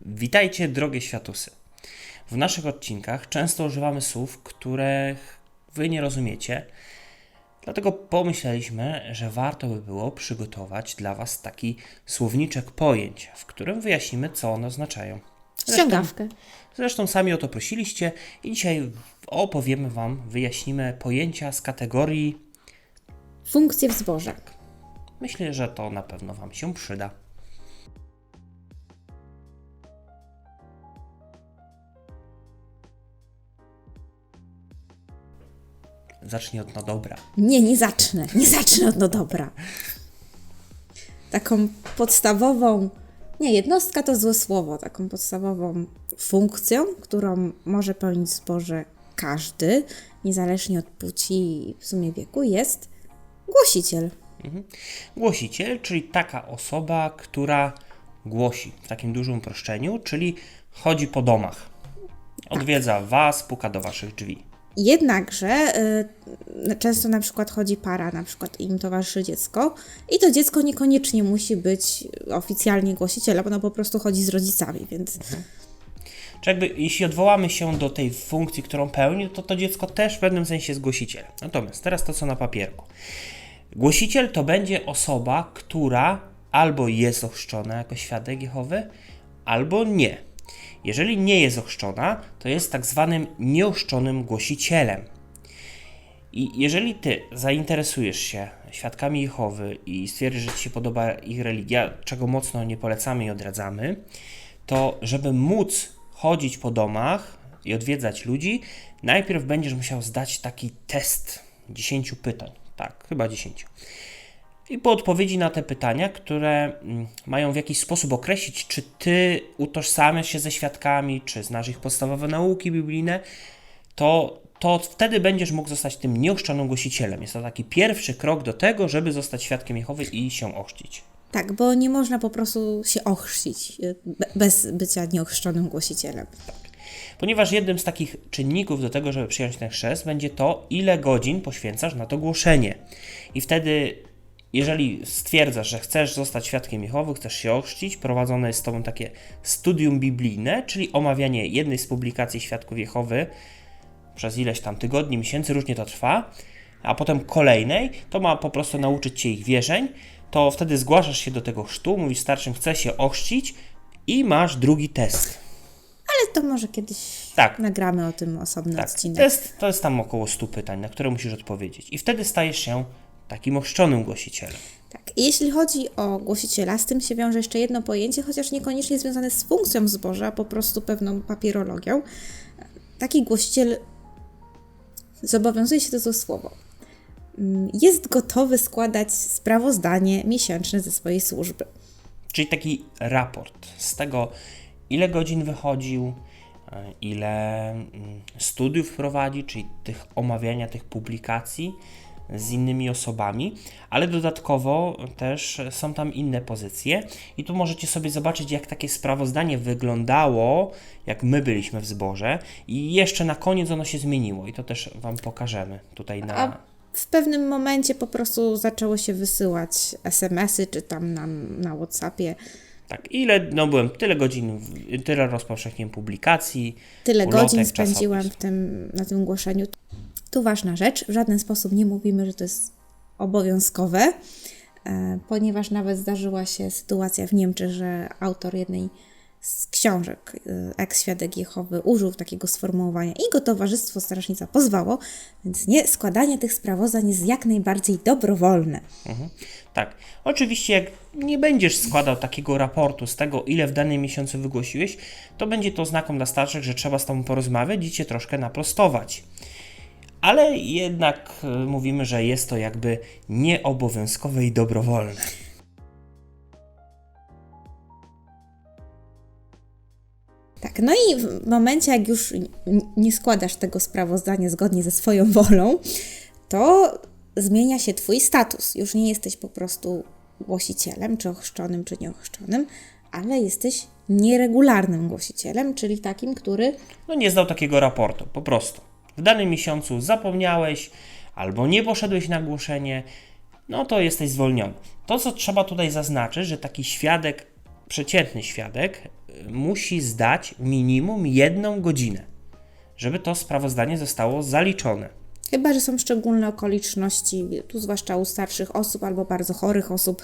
Witajcie, drogie światusy. W naszych odcinkach często używamy słów, których Wy nie rozumiecie, dlatego pomyśleliśmy, że warto by było przygotować dla Was taki słowniczek pojęć, w którym wyjaśnimy, co one oznaczają. Ściągawkę. Zresztą sami o to prosiliście i dzisiaj opowiemy Wam, wyjaśnimy pojęcia z kategorii. Funkcje w zbożach. Myślę, że to na pewno Wam się przyda. Zacznij od no dobra. Nie, nie zacznę. Nie zacznę od no dobra. Taką podstawową, nie, jednostka to złe słowo, taką podstawową funkcją, którą może pełnić zboże każdy, niezależnie od płci i w sumie wieku, jest głosiciel. Głosiciel, czyli taka osoba, która głosi w takim dużym uproszczeniu, czyli chodzi po domach. Odwiedza Was, puka do Waszych drzwi. Jednakże y, często na przykład chodzi para, na przykład im towarzyszy dziecko i to dziecko niekoniecznie musi być oficjalnie głosicielem, ono po prostu chodzi z rodzicami, więc Czy jakby, jeśli odwołamy się do tej funkcji, którą pełni, to to dziecko też w pewnym sensie jest głosicielem. Natomiast teraz to, co na papierku. Głosiciel to będzie osoba, która albo jest ochrzczona jako świadek Jehowy, albo nie. Jeżeli nie jest ochrzczona, to jest tak zwanym nieochrzczonym głosicielem. I jeżeli ty zainteresujesz się świadkami Jehowy i stwierdzisz, że ci się podoba ich religia, czego mocno nie polecamy i odradzamy, to żeby móc chodzić po domach i odwiedzać ludzi, najpierw będziesz musiał zdać taki test 10 pytań. Tak, chyba 10. I po odpowiedzi na te pytania, które mm, mają w jakiś sposób określić, czy ty utożsamiasz się ze świadkami, czy znasz ich podstawowe nauki biblijne, to, to wtedy będziesz mógł zostać tym nieochrzczonym głosicielem. Jest to taki pierwszy krok do tego, żeby zostać świadkiem Jehowy i się ochrzcić. tak, bo nie można po prostu się ochrzcić y, be- bez bycia nieochrzczonym głosicielem. Ponieważ jednym z takich czynników do tego, żeby przyjąć ten chrzest, będzie to, ile godzin poświęcasz na to głoszenie. I wtedy, jeżeli stwierdzasz, że chcesz zostać świadkiem Jehowy, chcesz się ochrzcić, prowadzone jest z Tobą takie studium biblijne, czyli omawianie jednej z publikacji świadków Jehowy przez ileś tam tygodni, miesięcy, różnie to trwa, a potem kolejnej, to ma po prostu nauczyć Cię ich wierzeń, to wtedy zgłaszasz się do tego chrztu, mówisz starszym, chcę się ochrzcić i masz drugi test. Ale to może kiedyś Tak. nagramy o tym osobny Tak, odcinek. to jest, to jest tam około 100 pytań, na które musisz odpowiedzieć. I wtedy stajesz się takim ochrzczonym głosicielem. Tak. I jeśli chodzi o głosiciela, z tym się wiąże jeszcze jedno pojęcie, chociaż niekoniecznie związane z funkcją zboża, a po prostu pewną papierologią. Taki głosiciel zobowiązuje się to za słowo. Mm, Jest gotowy składać sprawozdanie miesięczne ze swojej służby. Czyli taki raport z tego, ile godzin wychodził, e, ile mm, studiów prowadzi, czyli tych omawiania tych publikacji z innymi osobami, ale dodatkowo też są tam inne pozycje i tu możecie sobie zobaczyć, jak takie sprawozdanie wyglądało, jak my byliśmy w zborze i jeszcze na koniec ono się zmieniło i to też Wam pokażemy tutaj na... A w pewnym momencie po prostu zaczęło się wysyłać SMS-y, czy tam na, na WhatsAppie. Tak, ile, no byłem tyle godzin, tyle rozpowszechniłem publikacji. Tyle ulotek, godzin spędziłam w tym, na tym głoszeniu. Tu ważna rzecz, w żaden sposób nie mówimy, że to jest obowiązkowe, e, ponieważ nawet zdarzyła się sytuacja w Niemczech, że autor jednej z książek, eks-świadek Jehowy, użył takiego sformułowania i go Towarzystwo Strażnica pozwało, więc nie, składanie tych sprawozdań jest jak najbardziej dobrowolne. Tak, oczywiście jak nie będziesz składał takiego raportu z tego, ile w danym miesiącu wygłosiłeś, to będzie to znaką dla starszych, że trzeba z tobą porozmawiać i cię troszkę naprostować. Ale jednak y, mówimy, że jest to jakby nieobowiązkowe i dobrowolne. Tak, no i w momencie, jak już nie składasz tego sprawozdania zgodnie ze swoją wolą, to zmienia się Twój status. Już nie jesteś po prostu głosicielem, czy ochrzczonym, czy nieochrzczonym, ale jesteś nieregularnym głosicielem, czyli takim, który No nie zdał takiego raportu, po prostu. W danym miesiącu zapomniałeś albo nie poszedłeś na głoszenie, no to jesteś zwolniony. To, co trzeba tutaj zaznaczyć, że taki świadek, przeciętny świadek, y, musi zdać minimum jedną godzinę, żeby to sprawozdanie zostało zaliczone. Chyba, że są szczególne okoliczności, tu zwłaszcza u starszych osób albo bardzo chorych osób,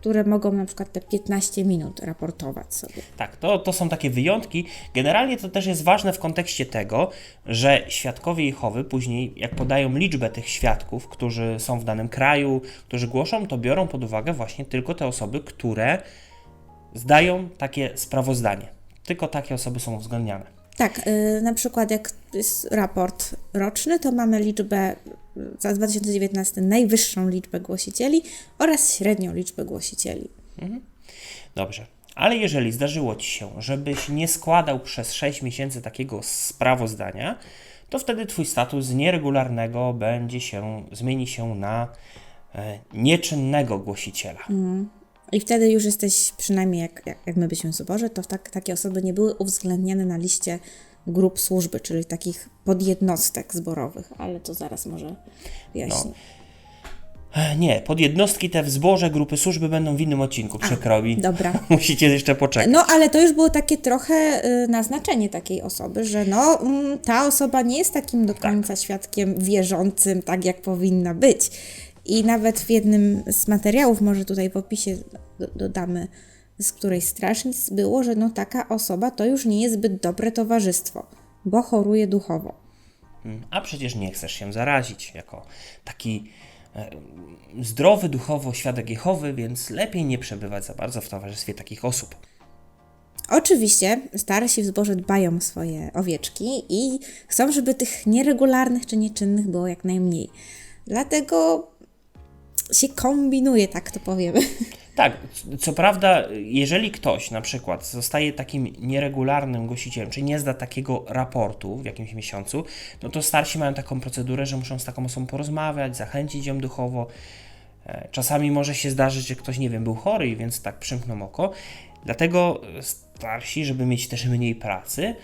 które mogą na przykład te 15 minut raportować sobie. Tak, to, to są takie wyjątki. Generalnie to też jest ważne w kontekście tego, że świadkowie Jehowy później, jak podają liczbę tych świadków, którzy są w danym kraju, którzy głoszą, to biorą pod uwagę właśnie tylko te osoby, które zdają takie sprawozdanie. Tylko takie osoby są uwzględniane. Tak, y, na przykład jak jest raport roczny, to mamy liczbę y, za 2019 najwyższą liczbę głosicieli oraz średnią liczbę głosicieli. Dobrze. Ale jeżeli zdarzyło Ci się, żebyś nie składał przez 6 miesięcy takiego sprawozdania, to wtedy Twój status z nieregularnego będzie się, zmieni się na e, nieczynnego głosiciela. I wtedy już jesteś, przynajmniej jak, jak, jak my byśmy w Soborze, to tak, takie osoby nie były uwzględniane na liście grup służby, czyli takich podjednostek zborowych, ale to zaraz może wyjaśnię. E, Nie, pod jednostki te w zborze grupy służby będą w innym odcinku, przykro mi. Dobra. Musicie jeszcze poczekać. No, ale to już było takie trochę y, naznaczenie takiej osoby, że no, mm, ta osoba nie jest takim do końca świadkiem wierzącym, tak jak powinna być. I nawet w jednym z materiałów, może tutaj w opisie do, dodamy, z której strażnic było, że no taka osoba to już nie jest zbyt dobre towarzystwo, bo choruje duchowo. Mm, A przecież nie chcesz się zarazić jako taki zdrowy duchowo świadek Jehowy, więc lepiej nie przebywać za bardzo w towarzystwie takich osób. Oczywiście starsi w zborze dbają o swoje owieczki i chcą, żeby tych nieregularnych czy nieczynnych było jak najmniej. Dlatego się kombinuje, tak to powiemy. Tak, co prawda, jeżeli ktoś na przykład zostaje takim nieregularnym głosicielem, czy nie zda takiego raportu w jakimś miesiącu, no to starsi mają taką procedurę, że muszą z taką osobą porozmawiać, zachęcić ją duchowo. E, Czasami może się zdarzyć, że ktoś, nie wiem, był chory, więc tak przymkną oko. Dlatego e, starsi, żeby mieć też mniej pracy,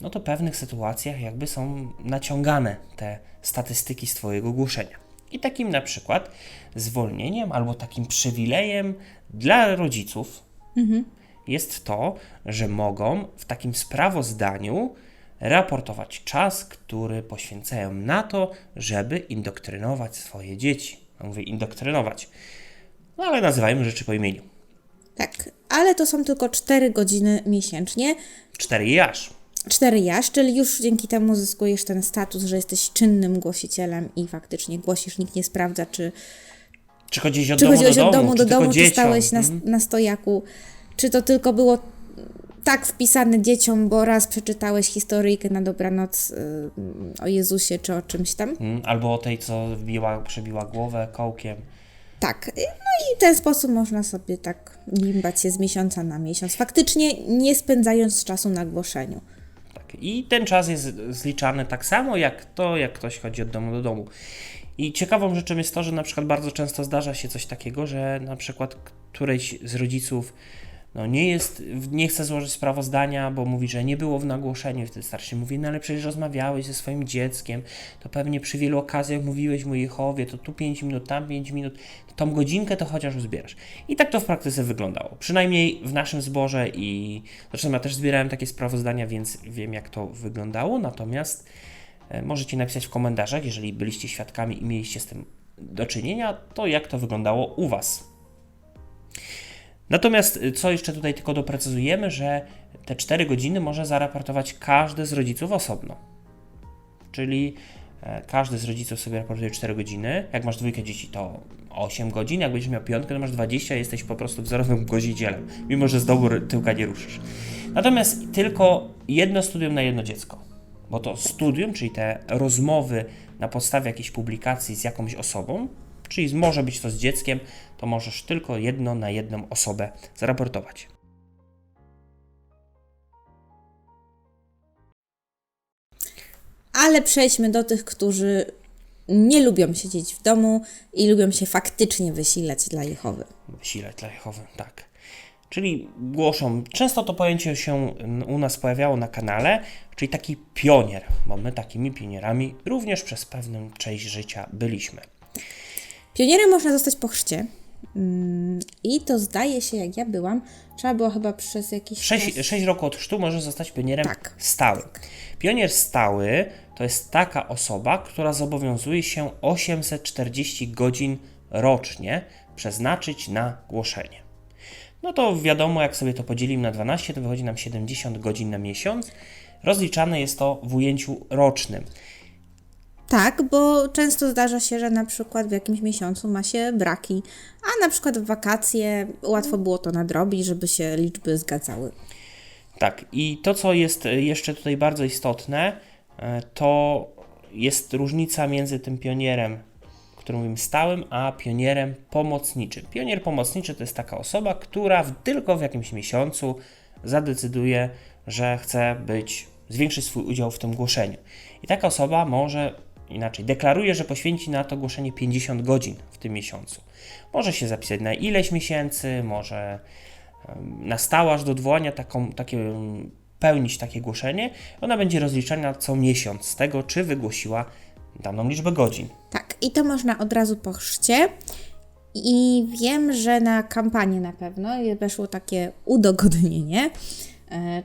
no to w pewnych sytuacjach jakby są naciągane te statystyki z Twojego głoszenia. I takim na przykład zwolnieniem albo takim przywilejem dla rodziców jest to, że mogą w takim sprawozdaniu raportować czas, który poświęcają na to, żeby indoktrynować swoje dzieci. No mówię indoktrynować, no ale nazywajmy rzeczy po imieniu. Tak, ale to są tylko 4 godziny miesięcznie. Cztery jaż. 4 jaż, czyli już dzięki temu zyskujesz ten status, że jesteś czynnym głosicielem i faktycznie głosisz, nikt nie sprawdza, czy, Czy chodzisz od czy domu chodziłeś do od domu, domu czy do domu, czy stałeś na, Mhm. na stojaku, czy to tylko było tak wpisane dzieciom, bo raz przeczytałeś historyjkę na dobranoc y, o Jezusie, czy o czymś tam. Mhm. Albo o tej, co wbiła, przebiła głowę kołkiem. Tak, no i w ten sposób można sobie tak bimbać się z miesiąca na miesiąc, faktycznie nie spędzając czasu na głoszeniu. Tak. I ten czas jest zliczany tak samo jak to, jak ktoś chodzi od domu do domu. I ciekawą rzeczą jest to, że na przykład bardzo często zdarza się coś takiego, że na przykład któryś z rodziców no nie jest, nie chce złożyć sprawozdania, bo mówi, że nie było w nagłoszeniu. Wtedy starszy mówi, no ale przecież rozmawiałeś ze swoim dzieckiem, to pewnie przy wielu okazjach mówiłeś mu Jehowie, to tu 5 minut, tam 5 minut, tą godzinkę to chociaż uzbierasz. I tak to w praktyce wyglądało. Przynajmniej w naszym zborze i zresztą ja też zbierałem takie sprawozdania, więc wiem jak to wyglądało, natomiast e, możecie napisać w komentarzach, jeżeli byliście świadkami i mieliście z tym do czynienia, to jak to wyglądało u Was. Natomiast y, co jeszcze tutaj tylko doprecyzujemy, że te 4 godziny może zaraportować każdy z rodziców osobno. Czyli e, każdy z rodziców sobie raportuje 4 godziny. Jak masz dwójkę dzieci, to 8 godzin. Jak będziesz miał piątkę, to masz 20, jesteś po prostu wzorowym głosicielem, mimo że z dołu ry- tyłka nie ruszysz. Natomiast tylko jedno studium na jedno dziecko. Bo to studium, czyli te rozmowy na podstawie jakiejś publikacji z jakąś osobą, czyli może być to z dzieckiem, to możesz tylko jedno na jedną osobę zaraportować. Ale przejdźmy do tych, którzy nie lubią siedzieć w domu i lubią się faktycznie wysilać dla Jehowy. Wysilać dla Jehowy, tak. Czyli głoszą, często to pojęcie się u nas pojawiało na kanale, czyli taki pionier, bo my takimi pionierami również przez pewną część życia byliśmy. Pionierem można zostać po chrzcie, Mm, I to zdaje się, jak ja byłam, trzeba było chyba przez jakiś 6, czas... 6 roku od chrztu może zostać pionierem Tak. stałym. Pionier stały to jest taka osoba, która zobowiązuje się 840 godzin rocznie przeznaczyć na głoszenie. No to wiadomo, jak sobie to podzielimy na 12, to wychodzi nam 70 godzin na miesiąc. Rozliczane jest to w ujęciu rocznym. Tak, bo często zdarza się, że na przykład w jakimś miesiącu ma się braki, a na przykład w wakacje łatwo było to nadrobić, żeby się liczby zgadzały. Tak, i to, co jest e, jeszcze tutaj bardzo istotne, e, to jest różnica między tym pionierem, którym mówimy stałym, a pionierem pomocniczym. Pionier pomocniczy to jest taka osoba, która w, tylko w jakimś miesiącu zadecyduje, że chce być, zwiększyć swój udział w tym głoszeniu. I taka osoba może inaczej, deklaruje, że poświęci na to głoszenie 50 godzin w tym miesiącu. Może się zapisać na ileś miesięcy, może na stałe aż do odwołania taką, takie, mm, pełnić takie głoszenie. Ona będzie rozliczana co miesiąc z tego, czy wygłosiła daną liczbę godzin. Tak, i to można od razu po chrzcie. I wiem, że na kampanię na pewno weszło takie udogodnienie,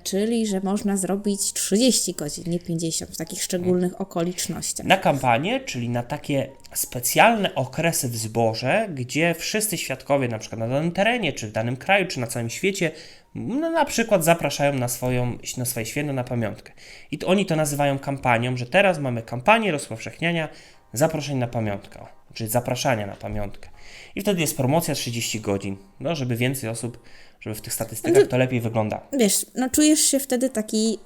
czyli że można zrobić 30 godzin, nie 50, w takich szczególnych okolicznościach. Na kampanię, czyli na takie specjalne okresy w zborze, gdzie wszyscy świadkowie, na przykład na danym terenie, czy w danym kraju, czy na całym świecie, no, na przykład zapraszają na, swoją, na swoje święto, na pamiątkę. I to, oni to nazywają kampanią, że teraz mamy kampanię rozpowszechniania zaproszeń na pamiątkę, czyli zapraszania na pamiątkę. I wtedy jest promocja 30 godzin, no, żeby więcej osób, żeby w tych statystykach to lepiej wyglądało. Wiesz, no czujesz się wtedy taki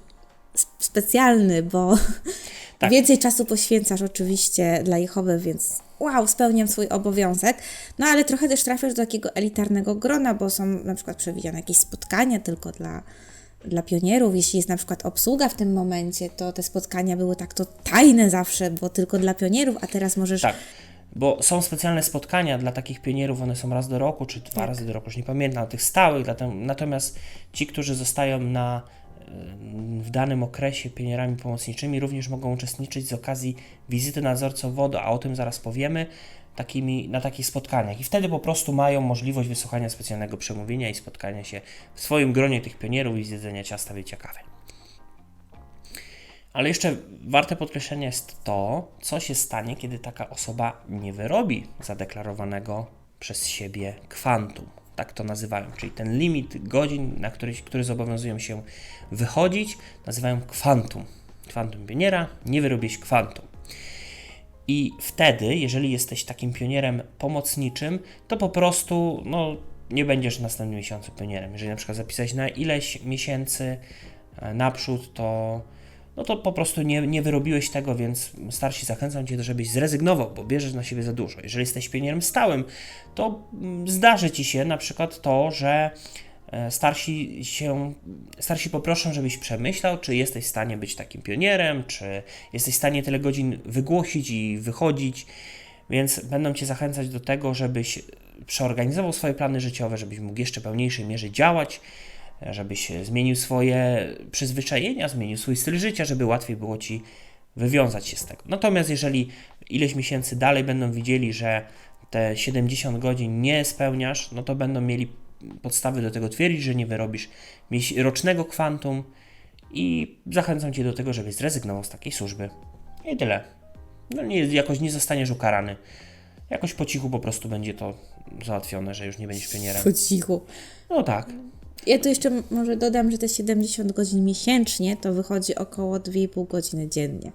sp- specjalny, bo Tak. więcej czasu poświęcasz oczywiście dla Jehowy, więc wow, spełniam swój obowiązek. No ale trochę też trafiasz do takiego elitarnego grona, bo są na przykład przewidziane jakieś spotkania tylko dla, dla pionierów. Jeśli jest na przykład obsługa w tym momencie, to te spotkania były tak to tajne zawsze, bo tylko dla pionierów, a teraz możesz Tak, bo są specjalne spotkania dla takich pionierów, one są raz do roku, czy dwa razy do roku, już nie pamiętam, tych stałych, natomiast ci, którzy zostają na, y, w danym okresie pionierami pomocniczymi, również mogą uczestniczyć z okazji wizyty nadzorców WODO, a o tym zaraz powiemy, takimi, na takich spotkaniach. I wtedy po prostu mają możliwość wysłuchania specjalnego przemówienia i spotkania się w swoim gronie tych pionierów i zjedzenia ciasta wycia kawy. Ale jeszcze warte podkreślenia jest to, co się stanie, kiedy taka osoba nie wyrobi zadeklarowanego przez siebie kwantum. Tak to nazywają, czyli ten limit godzin, na który, który zobowiązują się wychodzić, nazywają kwantum. Kwantum pioniera, nie wyrobisz kwantum. I wtedy, jeżeli jesteś takim pionierem pomocniczym, to po prostu no, nie będziesz w następnym miesiącu pionierem. Jeżeli na przykład zapisałeś na ileś miesięcy e, naprzód, to, no to po prostu nie, nie wyrobiłeś tego, więc starsi zachęcam Cię, żebyś zrezygnował, bo bierzesz na siebie za dużo. Jeżeli jesteś pionierem stałym, to mm, zdarzy Ci się na przykład to, że e, starsi się, starsi poproszą, żebyś przemyślał, czy jesteś w stanie być takim pionierem, czy jesteś w stanie tyle godzin wygłosić i wychodzić, więc będą Cię zachęcać do tego, żebyś przeorganizował swoje plany życiowe, żebyś mógł jeszcze pełniejszej mierze działać, żebyś zmienił swoje przyzwyczajenia, zmienił swój styl życia, żeby łatwiej było Ci wywiązać się z tego. Natomiast jeżeli ileś miesięcy dalej będą widzieli, że te 70 godzin nie spełniasz, no to będą mieli podstawy do tego twierdzić, że nie wyrobisz rocznego kwantum i zachęcam Cię do tego, żebyś zrezygnował z takiej służby. I tyle. No nie, jakoś nie zostaniesz ukarany. Jakoś po cichu po prostu będzie to załatwione, że już nie będziesz pionierem. po cichu. No tak. Ja tu jeszcze może dodam, że te 70 godzin miesięcznie to wychodzi około 2,5 godziny dziennie.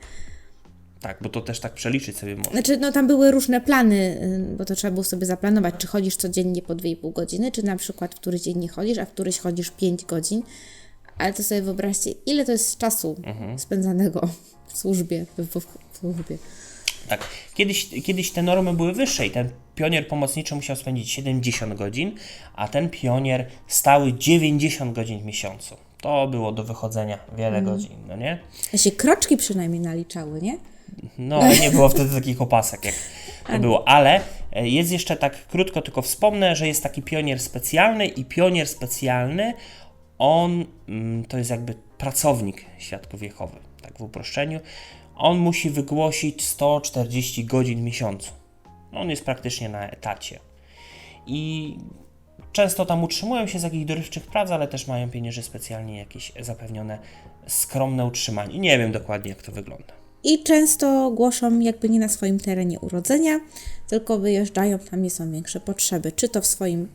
Tak, bo to też tak przeliczyć sobie można. Znaczy, no tam były różne plany, y, bo to trzeba było sobie zaplanować, czy chodzisz codziennie po 2,5 godziny, czy na przykład w któryś dzień nie chodzisz, a w któryś chodzisz 5 godzin. Ale to sobie wyobraźcie, ile to jest czasu spędzanego w służbie, w, w, w służbie. Tak. Kiedyś, kiedyś te normy były wyższe i ten pionier pomocniczy musiał spędzić 70 godzin, a ten pionier stały 90 godzin w miesiącu. To było do wychodzenia wiele godzin, no nie? A się kroczki przynajmniej naliczały, nie? No, nie było wtedy takich opasek, jak to było, ale e, jest jeszcze tak krótko, tylko wspomnę, że jest taki pionier specjalny i pionier specjalny, on mm, to jest jakby pracownik Świadków Jehowy, tak w uproszczeniu. On musi wygłosić 140 godzin w miesiącu. On jest praktycznie na etacie. i często tam utrzymują się z jakichś dorywczych prac, ale też mają pienięży specjalnie jakieś zapewnione skromne utrzymanie. Nie wiem dokładnie jak to wygląda. I często głoszą jakby nie na swoim terenie urodzenia, tylko wyjeżdżają tam, gdzie są większe potrzeby, czy to w swoim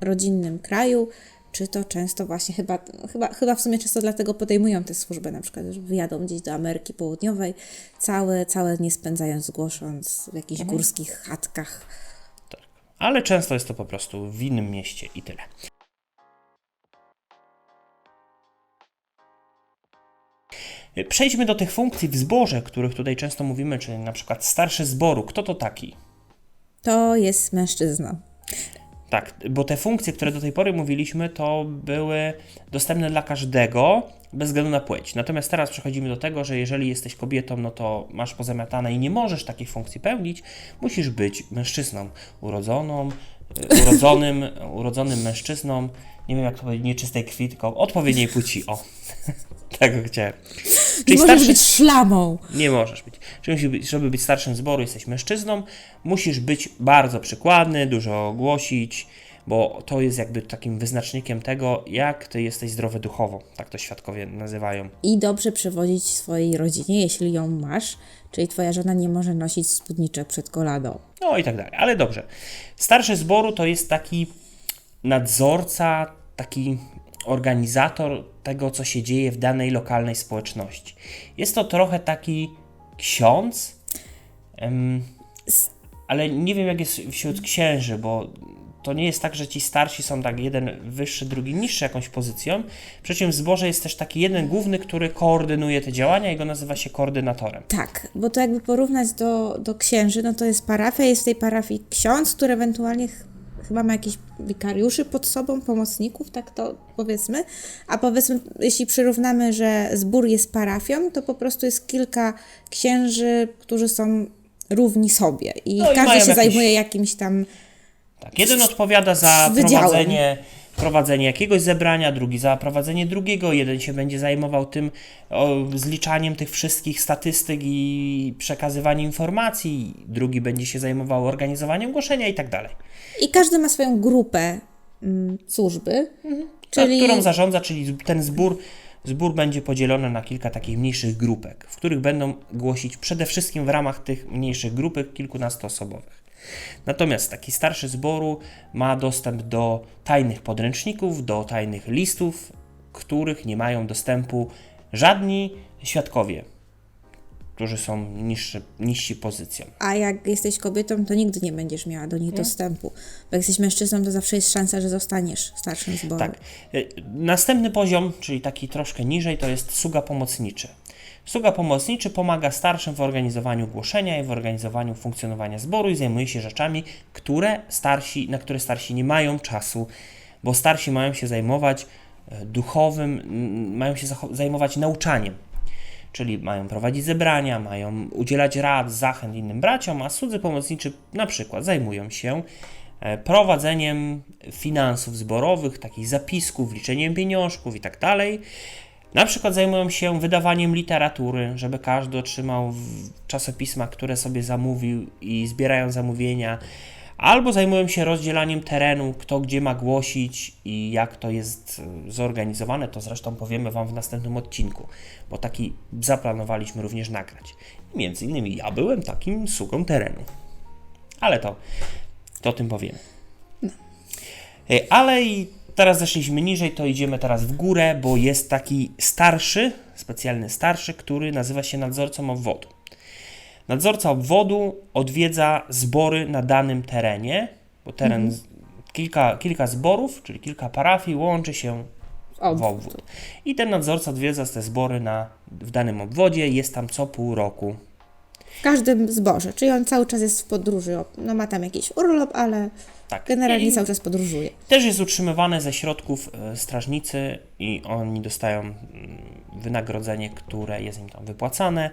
rodzinnym kraju, czy to często właśnie chyba, chyba, chyba w sumie często dlatego podejmują tę służbę, na przykład, że wyjadą gdzieś do Ameryki Południowej, całe, całe dnie spędzając głosząc w jakichś górskich chatkach. Ale często jest to po prostu w innym mieście i tyle. Przejdźmy do tych funkcji w zborze, których tutaj często mówimy, czyli na przykład starszy zboru. Kto to taki? To jest mężczyzna. Tak, bo te funkcje, które do tej pory mówiliśmy, to były dostępne dla każdego, bez względu na płeć. Natomiast teraz przechodzimy do tego, że jeżeli jesteś kobietą, no to masz pozamiatane i nie możesz takich funkcji pełnić, musisz być mężczyzną, urodzoną, y, urodzonym, urodzonym mężczyzną, nie wiem jak to powiedzieć, nieczystej krwi, tylko odpowiedniej płci, o. Tego chciałem. Nie możesz być szlamą. Nie możesz być. Czyli musi być, żeby być starszym zboru, jesteś mężczyzną, musisz być bardzo przykładny, dużo głosić, bo to jest jakby takim wyznacznikiem tego, jak ty jesteś zdrowy duchowo. Tak to świadkowie nazywają. I dobrze przewodzić swojej rodzinie, jeśli ją masz, czyli twoja żona nie może nosić spódniczek przed koladą. No i tak dalej. Ale dobrze. Starszy zboru to jest taki nadzorca, taki organizator tego, co się dzieje w danej lokalnej społeczności. Jest to trochę taki ksiądz, ale nie wiem jak jest wśród księży, bo to nie jest tak, że ci starsi są tak jeden wyższy, drugi niższy jakąś pozycją. Przy czym w zborze jest też taki jeden główny, który koordynuje te działania i go nazywa się koordynatorem. Tak, bo to jakby porównać do, do księży, no to jest parafia, jest w tej parafii ksiądz, który ewentualnie chyba ma jakichś wikariuszy pod sobą, pomocników, tak to powiedzmy. A powiedzmy, jeśli przyrównamy, że zbór jest parafią, to po prostu jest kilka księży, którzy są równi sobie i No i każdy się jakiś- zajmuje jakimś tam Tak, jeden odpowiada za wydziałem. prowadzenie, prowadzenie jakiegoś zebrania, drugi za prowadzenie drugiego, jeden się będzie zajmował tym o, zliczaniem tych wszystkich statystyk i przekazywaniem informacji, drugi będzie się zajmował organizowaniem głoszenia i tak dalej. I każdy ma swoją grupę mm, służby, Czyli... czyli którą zarządza, czyli ten zbór, zbór będzie podzielony na kilka takich mniejszych grupek, w których będą głosić przede wszystkim w ramach tych mniejszych grupek kilkunastoosobowych. Natomiast taki starszy zboru ma dostęp do tajnych podręczników, do tajnych listów, których nie mają dostępu żadni świadkowie, którzy są niższy, niżsi pozycją. a jak jesteś kobietą, to nigdy nie będziesz miała do nich dostępu. Bo jak jesteś mężczyzną, to zawsze jest szansa, że zostaniesz starszym zborem. Tak. Y, Następny poziom, czyli taki troszkę niżej, to jest sługa pomocniczy. Sługa pomocniczy pomaga starszym w organizowaniu głoszenia i w organizowaniu funkcjonowania zboru i zajmuje się rzeczami, które starsi, na które starsi nie mają czasu, bo starsi mają się zajmować e, duchowym, mają się zajmować nauczaniem. Czyli mają prowadzić zebrania, mają udzielać rad, zachęt innym braciom, a słudzy pomocniczy na przykład zajmują się e, prowadzeniem finansów zborowych, takich zapisków, liczeniem pieniążków i tak dalej. Na przykład zajmują się wydawaniem literatury, żeby każdy otrzymał czasopisma, które sobie zamówił i zbierają zamówienia. Albo zajmują się rozdzielaniem terenu, kto gdzie ma głosić i jak to jest e, zorganizowane. To zresztą powiemy Wam w następnym odcinku, bo taki zaplanowaliśmy również nagrać. Między innymi ja byłem takim sługą terenu. Ale to, to o tym powiemy. E, Ale i teraz zeszliśmy niżej, to idziemy teraz w górę, bo jest taki starszy, specjalny starszy, który nazywa się nadzorcą obwodu. Nadzorca obwodu odwiedza zbory na danym terenie, bo teren, z- kilka, kilka zborów, czyli kilka parafii łączy się w Obwód. obwód. I ten nadzorca odwiedza te zbory na, w danym obwodzie, jest tam co pół roku. W każdym zborze, czyli on cały czas jest w podróży. No ma tam jakiś urlop, ale Tak. generalnie I- cały czas podróżuje. Też jest utrzymywane ze środków e, strażnicy i oni dostają mm, wynagrodzenie, które jest im tam wypłacane.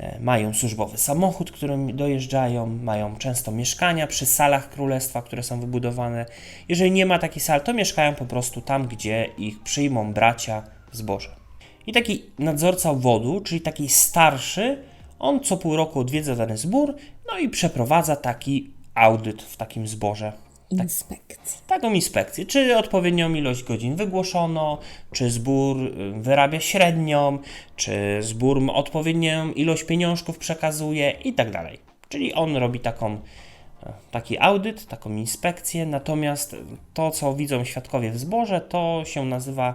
E, Mają służbowy samochód, którym dojeżdżają, mają często mieszkania przy salach królestwa, które są wybudowane. Jeżeli nie ma takich sal, to mieszkają po prostu tam, gdzie ich przyjmą bracia w zborze. I taki nadzorca obwodu, czyli taki starszy, on co pół roku odwiedza dany zbór, no i przeprowadza taki audyt w takim zborze. inspekcji. taką inspekcję, czy odpowiednią ilość godzin wygłoszono, czy zbór y, wyrabia średnią, czy zbór odpowiednią ilość pieniążków przekazuje i tak dalej. Czyli on robi taką, e, taki audyt, taką inspekcję, natomiast to, co widzą świadkowie w zborze, to się nazywa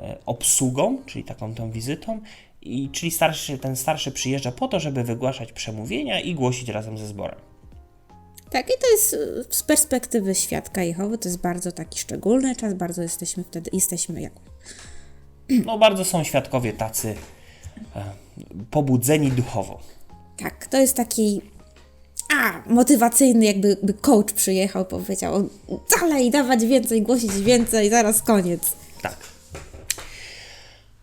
e, obsługą, czyli taką tą wizytą, i, czyli starszy, ten starszy przyjeżdża po to, żeby wygłaszać przemówienia i głosić razem ze zborem. Tak, i to jest y, z perspektywy świadka Jehowy, to jest bardzo taki szczególny czas, bardzo jesteśmy wtedy, jesteśmy jak No bardzo są świadkowie tacy e, pobudzeni duchowo. Tak, to jest taki a, motywacyjny, jakby by coach przyjechał, powiedział dalej, dawać więcej, głosić więcej, zaraz koniec. Tak.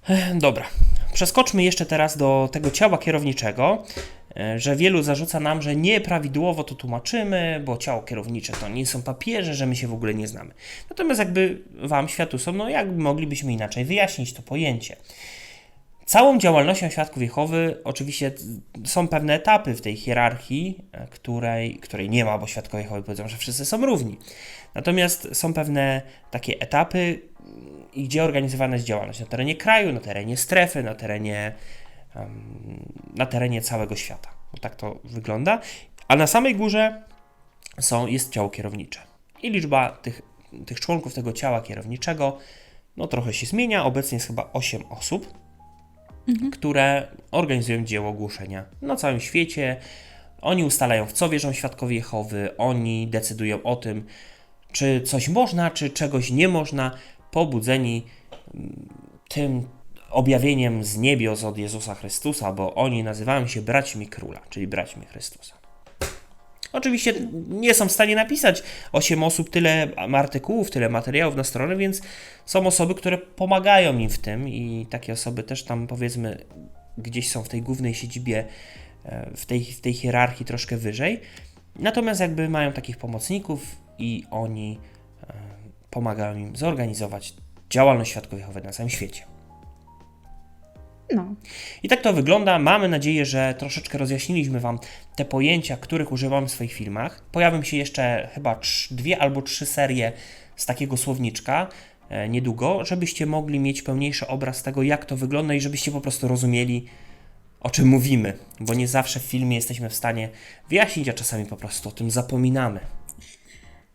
E, Dobra. Przeskoczmy jeszcze teraz do tego ciała kierowniczego, e, że wielu zarzuca nam, że nieprawidłowo to tłumaczymy, bo ciało kierownicze to nie są papieże, że my się w ogóle nie znamy. Natomiast jakby Wam, światusom, no jak moglibyśmy inaczej wyjaśnić to pojęcie? Całą działalnością świadków Jehowy oczywiście są pewne etapy w tej hierarchii, e, której, której nie ma, bo świadkowie Jehowy powiedzą, że wszyscy są równi. Natomiast są pewne takie etapy, i gdzie organizowana jest działalność na terenie kraju, na terenie strefy, na terenie, na terenie całego świata. Bo tak to wygląda. A na samej górze są, jest ciało kierownicze. I liczba tych, tych członków tego ciała kierowniczego no trochę się zmienia. Obecnie jest chyba 8 osób, które organizują dzieło głoszenia na całym świecie. Oni ustalają, w co wierzą świadkowie Jehowy, oni decydują o tym, czy coś można, czy czegoś nie można, pobudzeni mm, tym objawieniem z niebios od Jezusa Chrystusa, bo oni nazywają się braćmi króla, czyli braćmi Chrystusa. Oczywiście nie są w stanie napisać 8 osób tyle artykułów, tyle materiałów na stronę, więc są osoby, które pomagają im w tym i takie osoby też tam powiedzmy gdzieś są w tej głównej siedzibie, e, w tej, w tej hierarchii troszkę wyżej. Natomiast jakby mają takich pomocników i oni pomagają im zorganizować działalność świadków Jehowy na całym świecie. No, I tak to wygląda. Mamy nadzieję, że troszeczkę rozjaśniliśmy Wam te pojęcia, których używamy w swoich filmach. Pojawią się jeszcze chyba dwie albo trzy serie z takiego słowniczka e, niedługo, żebyście mogli mieć pełniejszy obraz tego, jak to wygląda i żebyście po prostu rozumieli, o czym mówimy, bo nie zawsze w filmie jesteśmy w stanie wyjaśnić, a czasami po prostu o tym zapominamy.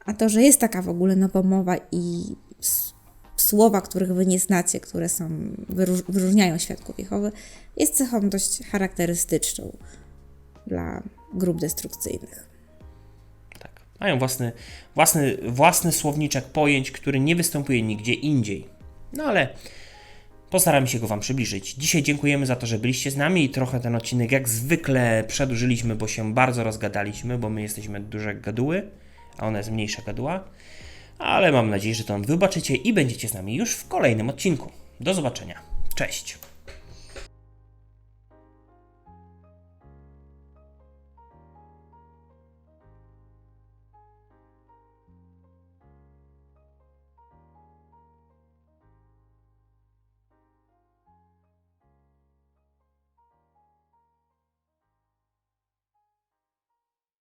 A to, że jest taka w ogóle nowomowa i s- słowa, których wy nie znacie, które są, wyróż, wyróżniają świadków Jehowy, jest cechą dość charakterystyczną dla grup destrukcyjnych. Tak. Mają własny, własny, własny słowniczek pojęć, który nie występuje nigdzie indziej. No ale postaramy się go Wam przybliżyć. Dzisiaj dziękujemy za to, że byliście z nami i trochę ten odcinek jak zwykle przedłużyliśmy, bo się bardzo rozgadaliśmy, bo my jesteśmy duże gaduły, a ona jest mniejsza gaduła. Ale mam nadzieję, że to wybaczycie i będziecie z nami już w kolejnym odcinku. Do zobaczenia. Cześć.